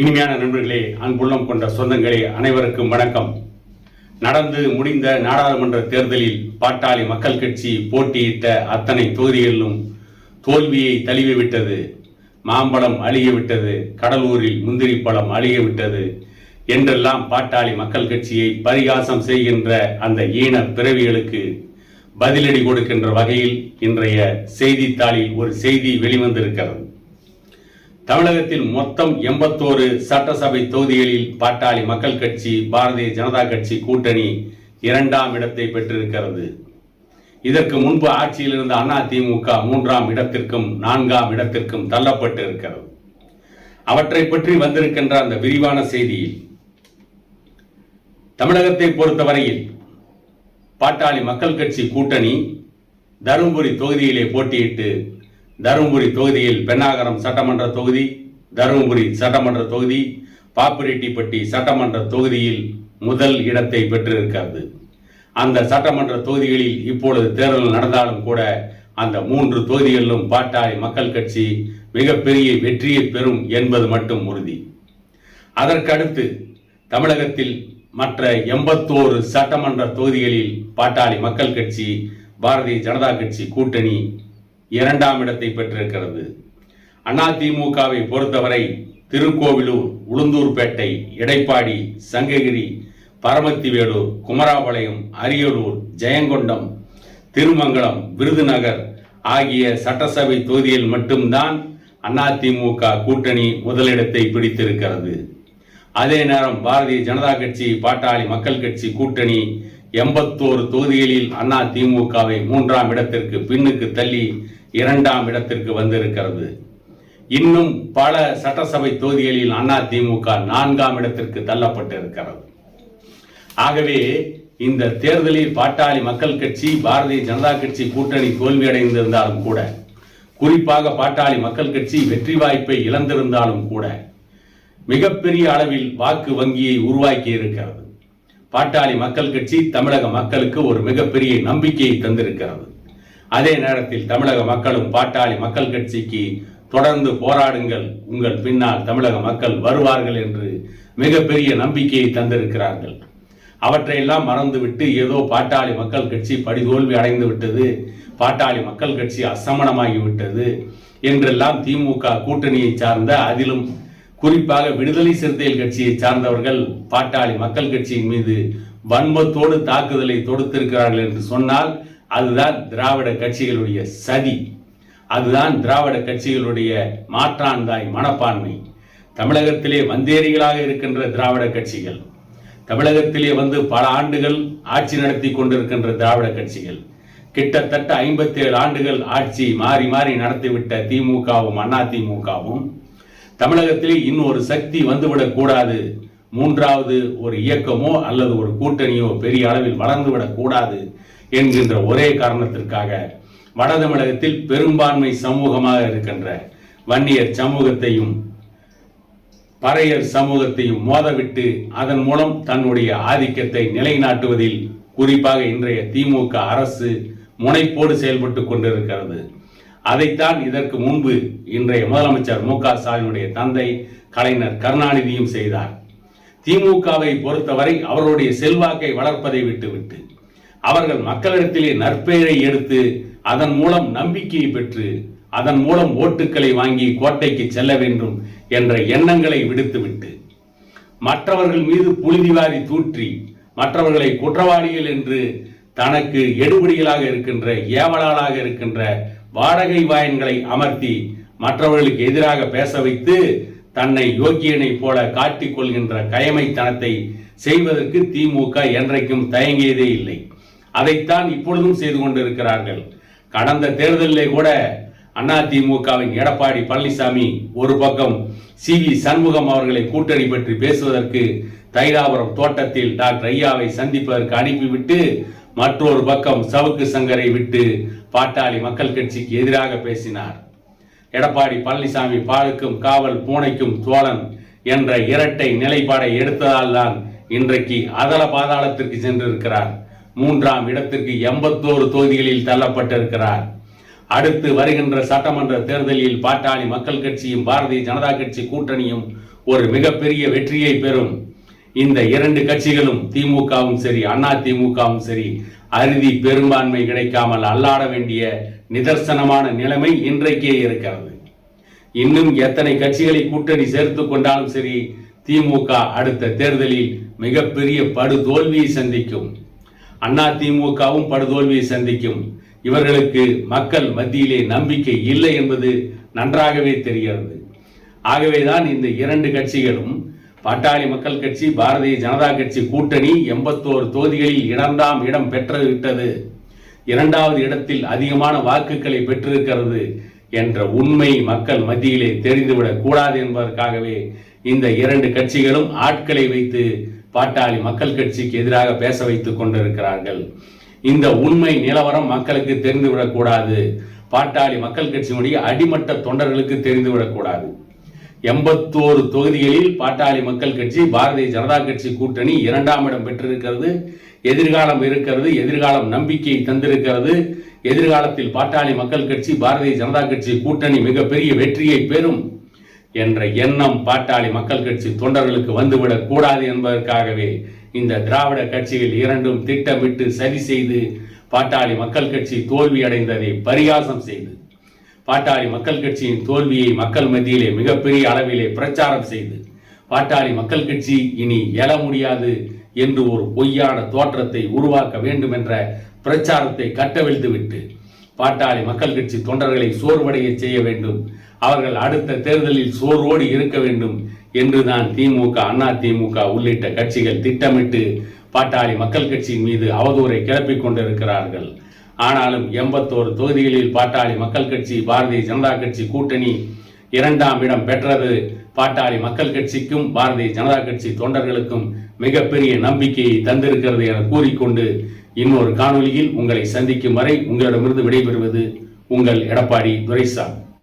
இனிமையான நண்பர்களே அன்புள்ளம் கொண்ட சொந்தங்களே அனைவருக்கும் வணக்கம். நடந்து முடிந்த நாடாளுமன்ற தேர்தலில் பாட்டாளி மக்கள் கட்சி போட்டியிட்ட அத்தனை தொகுதிகளிலும் தோல்வியை தழுவிவிட்டது மாம்பழம் அழியவிட்டது கடலூரில் முந்திரி பழம் அழிய விட்டது என்றெல்லாம் பாட்டாளி மக்கள் கட்சியை பரிகாசம் செய்கின்ற அந்த ஈன பிறவிகளுக்கு பதிலடி கொடுக்கின்ற வகையில் இன்றைய செய்தித்தாளில் ஒரு செய்தி வெளிவந்திருக்கிறது. தமிழகத்தில் மொத்தம் எண்பத்தோரு சட்டசபை தொகுதிகளில் பாட்டாளி மக்கள் கட்சி பாரதிய ஜனதா கட்சி கூட்டணி இரண்டாம் இடத்தை பெற்றிருக்கிறது. இதற்கு முன்பு ஆட்சியில் இருந்த அதிமுக மூன்றாம் இடத்திற்கும் நான்காம் இடத்திற்கும் தள்ளப்பட்டு இருக்கிறது அவற்றை பற்றி வந்திருக்கின்ற அந்த விரிவான செய்தியில் தமிழகத்தை பொறுத்தவரையில் பாட்டாளி மக்கள் கட்சி கூட்டணி தருமபுரி தொகுதியிலே போட்டியிட்டு தருமபுரி தொகுதியில் பெண்ணாகரம் சட்டமன்ற தொகுதி தருமபுரி சட்டமன்ற தொகுதி பாப்பிரெட்டிப்பட்டி சட்டமன்ற தொகுதியில் முதல் இடத்தை பெற்றிருக்கிறது. அந்த சட்டமன்ற தொகுதிகளில் இப்பொழுது தேர்தல் நடந்தாலும் கூட அந்த மூன்று தொகுதிகளிலும் பாட்டாளி மக்கள் கட்சி மிகப்பெரிய வெற்றியை பெறும் என்பது மட்டும் உறுதி. அதற்கடுத்து தமிழகத்தில் மற்ற எண்பத்தோரு சட்டமன்ற தொகுதிகளில் பாட்டாளி மக்கள் கட்சி பாரதிய ஜனதா கட்சி கூட்டணி இரண்டாம் இடத்தை பெற்றிருக்கிறது. அதிமுகவை பொறுத்தவரை திருக்கோவிலூர் உளுந்தூர்பேட்டை எடைப்பாடி சங்ககிரி பரமத்திவேலூர் குமராபாளையம் அரியலூர் ஜெயங்கொண்டம் திருமங்கலம் விருதுநகர் ஆகிய சட்டசபை தொகுதியில் மட்டும்தான் அதிமுக கூட்டணி முதலிடத்தை பிடித்திருக்கிறது. அதே நேரம் பாரதிய ஜனதா கட்சி பாட்டாளி மக்கள் கட்சி கூட்டணி எண்பத்தோரு தொகுதிகளில் அண்ணா திமுகவை மூன்றாம் இடத்திற்கு பின்னுக்கு தள்ளி இரண்டாம் இடத்திற்கு வந்திருக்கிறது. இன்னும் பல சட்டசபை தொகுதிகளில் அண்ணா திமுக நான்காம் இடத்திற்கு தள்ளப்பட்டிருக்கிறது. ஆகவே இந்த தேர்தலில் பாட்டாளி மக்கள் கட்சி பாரதிய ஜனதா கட்சி கூட்டணி தோல்வியடைந்திருந்தாலும் கூட குறிப்பாக பாட்டாளி மக்கள் கட்சி வெற்றி வாய்ப்பை இழந்திருந்தாலும் கூட மிகப்பெரிய அளவில் வாக்கு வங்கியை உருவாக்கி இருக்கிறது பாட்டாளி மக்கள் கட்சி தமிழக மக்களுக்கு ஒரு மிகப்பெரிய நம்பிக்கையை தந்திருக்கிறது. அதே நேரத்தில் தமிழக மக்களும் பாட்டாளி மக்கள் கட்சிக்கு தொடர்ந்து போராடுங்கள் உங்கள் பின்னால் தமிழக மக்கள் வருவார்கள் என்று மிகப்பெரிய நம்பிக்கையை தந்திருக்கிறார்கள். அவற்றையெல்லாம் மறந்துவிட்டு ஏதோ பாட்டாளி மக்கள் கட்சி படுதோல்வி அடைந்து விட்டது பாட்டாளி மக்கள் கட்சி அசமணமாகிவிட்டது என்றெல்லாம் திமுக கூட்டணியை சார்ந்த அதிலும் குறிப்பாக விடுதலை சிறுத்தைகள் கட்சியை சார்ந்தவர்கள் பாட்டாளி மக்கள் கட்சியின் மீது வன்மத்தோடு தாக்குதலை தொடுத்திருக்கிறார்கள் என்று சொன்னால் அதுதான் திராவிட கட்சிகளுடைய சதி. அதுதான் திராவிட கட்சிகளுடைய மாற்றாந்தாய் மனப்பான்மை. தமிழகத்திலே வந்தேரிகளாக இருக்கின்ற திராவிட கட்சிகள் தமிழகத்திலே வந்து பல ஆண்டுகள் ஆட்சி நடத்தி கொண்டிருக்கின்ற திராவிட கட்சிகள் கிட்டத்தட்ட ஐம்பத்தி ஏழு ஆண்டுகள் ஆட்சி மாறி மாறி நடத்திவிட்ட திமுகவும் அண்ணா திமுகவும் தமிழகத்திலே இன்னொரு சக்தி வந்துவிடக் கூடாது. மூன்றாவது ஒரு இயக்கமோ அல்லது ஒரு கூட்டணியோ பெரிய அளவில் வளர்ந்துவிடக் கூடாது என்கின்ற ஒரே காரணத்திற்காக வட தமிழகத்தில் பெரும்பான்மை சமூகமாக இருக்கின்ற வன்னியர் சமூகத்தையும் பறையர் சமூகத்தையும் மோதவிட்டு அதன் மூலம் தன்னுடைய ஆதிக்கத்தை நிலைநாட்டுவதில் குறிப்பாக இன்றைய திமுக அரசு முனைப்போடு செயல்பட்டு கொண்டிருக்கிறது. அதைத்தான் இதற்கு முன்பு இன்றைய முதலமைச்சர் மு க ஸ்டாலினுடைய தந்தை கலைஞர் கருணாநிதியும் செய்தார். திமுகவை பொறுத்தவரை அவருடைய செல்வாக்கை வளர்ப்பதை விட்டுவிட்டு அவர்கள் மக்களிடத்திலே நற்பெயரை எடுத்து அதன் மூலம் நம்பிக்கையை பெற்று அதன் மூலம் ஓட்டுக்களை வாங்கி கோட்டைக்கு செல்ல வேண்டும் என்ற எண்ணங்களை விடுத்துவிட்டு மற்றவர்கள் மீது புழுதிவாரி தூற்றி மற்றவர்களை குற்றவாளிகள் என்று தனக்கு எடுபடிகளாக இருக்கின்ற ஏவலாளாக இருக்கின்ற வாடகை வாயன்களை அமர்த்தி மற்றவர்களுக்கு எதிராக பேச வைத்து தன்னை யோக்கியனை போல காட்டிக் கொள்கின்ற கயமைத்தனத்தை செய்வதற்கு திமுக என்றைக்கும் தயங்கியதே இல்லை. அதைத்தான் இப்பொழுதும் செய்து கொண்டிருக்கிறார்கள். கடந்த தேர்தலிலே கூட அதிமுகவின் எடப்பாடி பழனிசாமி ஒரு பக்கம் சி வி சண்முகம் அவர்களை கூட்டணி பற்றி பேசுவதற்கு தைலாபுரம் தோட்டத்தில் டாக்டர் ஐயாவை சந்திப்பதற்கு அனுப்பிவிட்டு மற்றொரு பக்கம் சவுக்கு சங்கரை விட்டு பாட்டாளி மக்கள் கட்சிக்கு எதிராக பேசினார். எடப்பாடி பழனிசாமி பாலுக்கும் காவல் பூனைக்கும் தோழன் என்ற இரட்டை நிலைப்பாடை எடுத்ததால் தான் இன்றைக்கு அதல பாதாளத்திற்கு சென்றிருக்கிறார். மூன்றாம் இடத்திற்கு எண்பத்தோரு தொகுதிகளில் தள்ளப்பட்டிருக்கிறார். அடுத்து வருகின்ற சட்டமன்ற தேர்தலில் பாட்டாளி மக்கள் கட்சியும் பாரதிய ஜனதா கட்சி கூட்டணியும் ஒரு மிகப்பெரிய வெற்றியை பெறும். இந்த இரண்டு கட்சிகளும் திமுகவும் சரி அண்ணா திமுகவும் சரி அறுதி பெரும்பான்மை கிடைக்காமல் அல்லாட வேண்டிய நிதர்சனமான நிலைமை இன்றைக்கே இருக்கிறது. இன்னும் எத்தனை கட்சிகளை கூட்டணி சேர்த்து கொண்டாலும் சரி திமுக அடுத்த தேர்தலில் மிகப்பெரிய படுதோல்வியை சந்திக்கும். அண்ணா திமுகவும் படுதோல்வியை சந்திக்கும். இவர்களுக்கு மக்கள் மத்தியிலே நம்பிக்கை இல்லை என்பது நன்றாகவே தெரிகிறது. ஆகவேதான் இந்த இரண்டு கட்சிகளும் பாட்டாளி மக்கள் கட்சி பாரதிய ஜனதா கட்சி கூட்டணி எண்பத்தோரு தொகுதிகளில் இரண்டாம் இடம் பெற்று விட்டது. இரண்டாவது இடத்தில் அதிகமான வாக்குகளை பெற்றிருக்கிறது என்ற உண்மை மக்கள் மத்தியிலே தெரிந்துவிடக் கூடாது என்பதற்காகவே இந்த இரண்டு கட்சிகளும் ஆட்களை வைத்து பாட்டாளி மக்கள் கட்சிக்கு எதிராக பேச வைத்துக் கொண்டிருக்கிறார்கள். இந்த உண்மை நிலவரம் மக்களுக்கு தெரிந்துவிடக் கூடாது. பாட்டாளி மக்கள் கட்சியினுடைய அடிமட்ட தொண்டர்களுக்கு தெரிந்துவிடக் கூடாது. எண்பத்தோரு தொகுதிகளில் பாட்டாளி மக்கள் கட்சி பாரதிய ஜனதா கட்சி கூட்டணி இரண்டாம் இடம் பெற்றிருக்கிறது. எதிர்காலம் இருக்கிறது எதிர்காலம் நம்பிக்கை தந்திருக்கிறது. எதிர்காலத்தில் பாட்டாளி மக்கள் கட்சி பாரதிய ஜனதா கட்சி கூட்டணி மிகப்பெரிய வெற்றியை பெறும் என்ற எண்ணம் பாட்டாளி மக்கள் கட்சி தொண்டர்களுக்கு வந்துவிடக் கூடாது என்பதற்காகவே இந்த திராவிட கட்சிகள் இரண்டும் திட்டமிட்டு சரி செய்து பாட்டாளி மக்கள் கட்சி தோல்வி அடைந்ததை பரிகாசம் செய்து பாட்டாளி மக்கள் கட்சியின் தோல்வியை மக்கள் மத்தியிலே மிகப்பெரிய அளவிலே பிரச்சாரம் செய்து பாட்டாளி மக்கள் கட்சி இனி எழ முடியாது என்று ஒரு பொய்யான தோற்றத்தை உருவாக்க வேண்டும் என்ற பிரச்சாரத்தை கட்டவிழ்த்துவிட்டு பாட்டாளி மக்கள் கட்சி தொண்டர்களை சோர்வடைய செய்ய வேண்டும் அவர்கள் அடுத்த தேர்தலில் சோர்வோடு இருக்க வேண்டும் என்றுதான் திமுக அண்ணா திமுக உள்ளிட்ட கட்சிகள் திட்டமிட்டு பாட்டாளி மக்கள் கட்சியின் மீது அவதூறை கிளப்பிக் கொண்டிருக்கிறார்கள். ஆனாலும் எண்பத்தோரு தொகுதிகளில் பாட்டாளி மக்கள் கட்சி பாரதிய ஜனதா கட்சி கூட்டணி இரண்டாம் இடம் பெற்றது. பாட்டாளி மக்கள் கட்சிக்கும் பாரதிய ஜனதா கட்சி தொண்டர்களுக்கும் மிகப்பெரிய நம்பிக்கையை தந்திருக்கிறது என கூறிக்கொண்டு இன்னொரு காணொலியில் உங்களை சந்திக்கும் வரை உங்களிடமிருந்து விடைபெறுவது உங்கள் எடப்பாடி துரைசாமி.